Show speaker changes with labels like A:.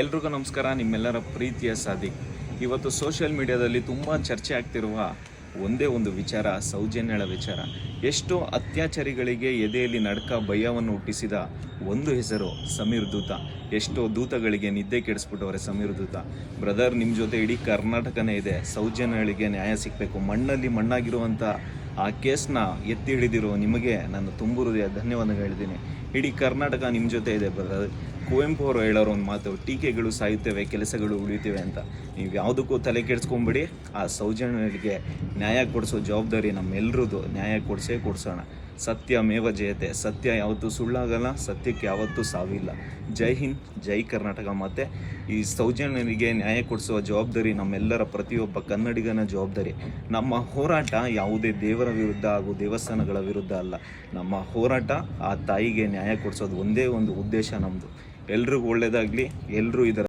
A: ಎಲ್ರಿಗೂ ನಮಸ್ಕಾರ, ನಿಮ್ಮೆಲ್ಲರ ಪ್ರೀತಿಯ ಸಾಧಿ ಇವತ್ತು ಸೋಷಿಯಲ್ ಮೀಡಿಯಾದಲ್ಲಿ ತುಂಬ ಚರ್ಚೆ ಆಗ್ತಿರುವ ಒಂದೇ ಒಂದು ವಿಚಾರ, ಸೌಜನ್ಯಳ ವಿಚಾರ. ಎಷ್ಟೋ ಅತ್ಯಾಚಾರಿಗಳಿಗೆ ಎದೆಯಲ್ಲಿ ನಡ್ಕ ಭಯವನ್ನು ಹುಟ್ಟಿಸಿದ ಒಂದು ಹೆಸರು, ಸಮೀರ್ ದೂತ. ಎಷ್ಟೋ ದೂತಗಳಿಗೆ ನಿದ್ದೆ ಕೆಡಿಸ್ಬಿಟ್ಟವ್ರೆ ಸಮೀರ್ ದೂತ. ಬ್ರದರ್ ನಿಮ್ಮ ಜೊತೆ ಇಡೀ ಕರ್ನಾಟಕನೇ ಇದೆ. ಸೌಜನ್ಯಳಿಗೆ ನ್ಯಾಯ ಸಿಗಬೇಕು. ಮಣ್ಣಲ್ಲಿ ಮಣ್ಣಾಗಿರುವಂಥ ಆ ಕೇಸ್ನ ಎತ್ತಿ ಹಿಡಿದಿರೋ ನಿಮಗೆ ನಾನು ತುಂಬು ಹೃದಯ ಧನ್ಯವಾದಗಳು ಹೇಳ್ತೀನಿ. ಇಡೀ ಕರ್ನಾಟಕ ನಿಮ್ಮ ಜೊತೆ ಇದೆ ಬ್ರದರ್ ಕುವೆಂಪು ಅವರು ಹೇಳೋರು ಒಂದು ಮಾತು, ಟೀಕೆಗಳು ಸಾಯುತ್ತವೆ, ಕೆಲಸಗಳು ಉಳಿಯುತ್ತವೆ ಅಂತ. ನೀವು ಯಾವುದಕ್ಕೂ ತಲೆ ಕೆಡಿಸ್ಕೊಂಬಿಡಿ, ಆ ಸೌಜನ್ಯಗಳಿಗೆ ನ್ಯಾಯ ಕೊಡಿಸೋ ಜವಾಬ್ದಾರಿ ನಮ್ಮೆಲ್ಲರದು ನ್ಯಾಯ ಕೊಡಿಸೇ ಕೊಡಿಸೋಣ. ಸತ್ಯ ಮೇವ ಜಯತೆ. ಸತ್ಯ ಯಾವತ್ತೂ ಸುಳ್ಳಾಗಲ್ಲ, ಸತ್ಯಕ್ಕೆ ಯಾವತ್ತೂ ಸಾವಿಲ್ಲ. ಜೈ ಹಿಂದ್, ಜೈ ಕರ್ನಾಟಕ ಮತ್ತು ಈ ಸೌಜನ್ಯರಿಗೆ ನ್ಯಾಯ ಕೊಡಿಸುವ ಜವಾಬ್ದಾರಿ ನಮ್ಮೆಲ್ಲರ ಪ್ರತಿಯೊಬ್ಬ ಕನ್ನಡಿಗನ ಜವಾಬ್ದಾರಿ. ನಮ್ಮ ಹೋರಾಟ ಯಾವುದೇ ದೇವರ ವಿರುದ್ಧ ಹಾಗೂ ದೇವಸ್ಥಾನಗಳ ವಿರುದ್ಧ ಅಲ್ಲ. ನಮ್ಮ ಹೋರಾಟ ಆ ತಾಯಿಗೆ ನ್ಯಾಯ ಕೊಡಿಸೋದು ಒಂದೇ ಒಂದು ಉದ್ದೇಶ ನಮ್ಮದು ಎಲ್ರಿಗೂ ಒಳ್ಳೆಯದಾಗಲಿ ಎಲ್ಲರೂ ಇದರ